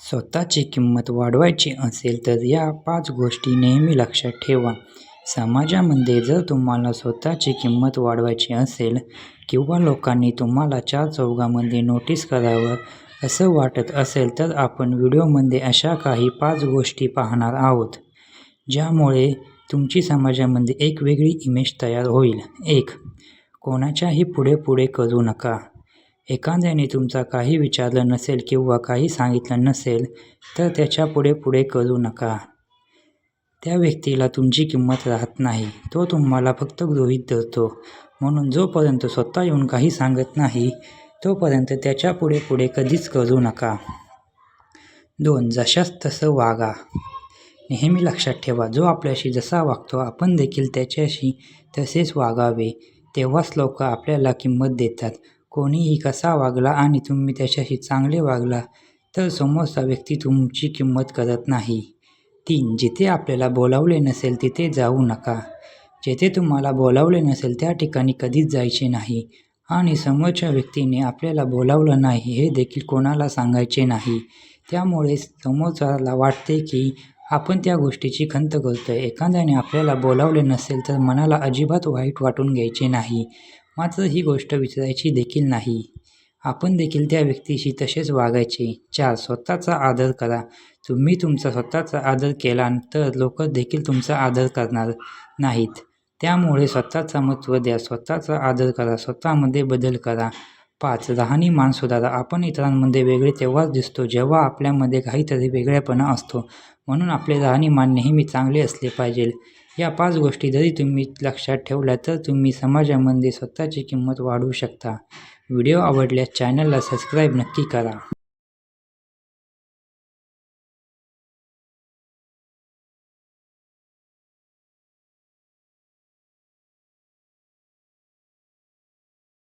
स्वतःची किंमत वाढवायची असेल तर या पाच गोष्टी नेहमी लक्षात ठेवा. समाजामध्ये जर तुम्हाला स्वतःची किंमत वाढवायची असेल किंवा लोकांनी तुम्हाला चार चौघामध्ये नोटीस करावं असं वाटत असेल तर आपण व्हिडिओमध्ये अशा काही पाच गोष्टी पाहणार आहोत, ज्यामुळे तुमची समाजामध्ये एक वेगळी इमेज तयार होईल. एक. कोणाच्याही पुढे पुढे करू नका. एखाद्याने तुमचा काही विचारलं नसेल किंवा काही सांगितलं नसेल तर त्याच्या पुढे पुढे करू नका. त्या व्यक्तीला तुमची किंमत राहत नाही. तो तुम्हाला फक्त गृहीत धरतो. म्हणून जोपर्यंत स्वतः येऊन काही सांगत नाही तोपर्यंत त्याच्या पुढे पुढे कधीच करू नका. दोन. जशास तसं वागा. नेहमी लक्षात ठेवा जो आपल्याशी जसा वागतो आपण देखील त्याच्याशी तसेच वागावे. तेव्हाच लोक आपल्याला किंमत देतात. कोणीही कसा वागला आणि तुम्ही त्याच्याशी चांगले वागला तर समोरचा व्यक्ती तुमची किंमत करत नाही. तीन. जिथे आपल्याला बोलावले नसेल तिथे जाऊ नका. जेथे तुम्हाला बोलावले नसेल त्या ठिकाणी कधीच जायचे नाही आणि समोरच्या व्यक्तीने आपल्याला बोलावलं नाही हे देखील कोणाला सांगायचे नाही. त्यामुळे समोरच्याला वाटते की आपण त्या गोष्टीची खंत करतो आहे एखाद्याने आपल्याला बोलावले नसेल तर मनाला अजिबात वाईट वाटून घ्यायचे नाही. मात्र ही गोष्ट विसरायची देखील नाही. आपण देखील त्या व्यक्तीशी तसेच वागायचे. चार. स्वतःचा आदर करा. तुम्ही तुमचा स्वतःचा आदर केला तर लोक देखील तुमचा आदर करणार नाहीत. त्यामुळे स्वतःचा महत्त्व द्या. स्वतःचा आदर करा. स्वतःमध्ये बदल करा. पाच. राहणीमान सुधारा. आपण इतरांमध्ये वेगळे तेव्हाच दिसतो जेव्हा आपल्यामध्ये काहीतरी वेगळेपणा असतो. म्हणून आपले राहणीमान नेहमी चांगले असले पाहिजे. या पाच गोष्टी जरी तुम्ही लक्षात ठेवल्या तर तुम्ही समाजामध्ये स्वतःची किंमत वाढवू शकता. व्हिडिओ आवडल्यास चॅनलला सबस्क्राईब नक्की करा.